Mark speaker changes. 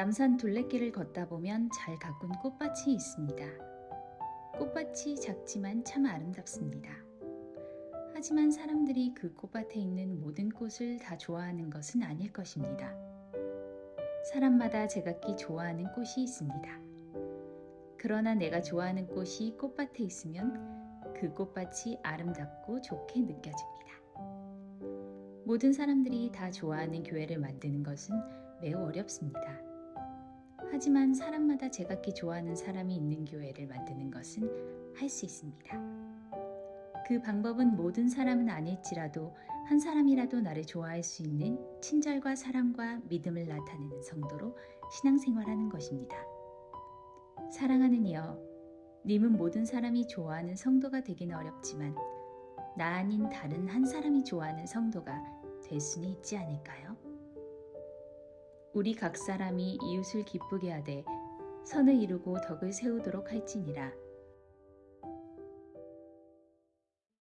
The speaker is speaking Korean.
Speaker 1: 남산 둘레길을 걷다 보면 잘 가꾼 꽃밭이 있습니다. 꽃밭이 작지만 참 아름답습니다. 하지만 사람들이 그 꽃밭에 있는 모든 꽃을 다 좋아하는 것은 아닐 것입니다. 사람마다 제각기 좋아하는 꽃이 있습니다. 그러나 내가 좋아하는 꽃이 꽃밭에 있으면 그 꽃밭이 아름답고 좋게 느껴집니다. 모든 사람들이 다 좋아하는 교회를 만드는 것은 매우 어렵습니다. 하지만 사람마다 제각기 좋아하는 사람이 있는 교회를 만드는 것은 할 수 있습니다. 그 방법은 모든 사람은 아닐지라도 한 사람이라도 나를 좋아할 수 있는 친절과 사랑과 믿음을 나타내는 성도로 신앙생활하는 것입니다. 사랑하는 이여, 님은 모든 사람이 좋아하는 성도가 되기는 어렵지만 나 아닌 다른 한 사람이 좋아하는 성도가 될 수는 있지 않을까요? 우리 각 사람이 이웃을 기쁘게 하되 선을 이루고 덕을 세우도록 할지니라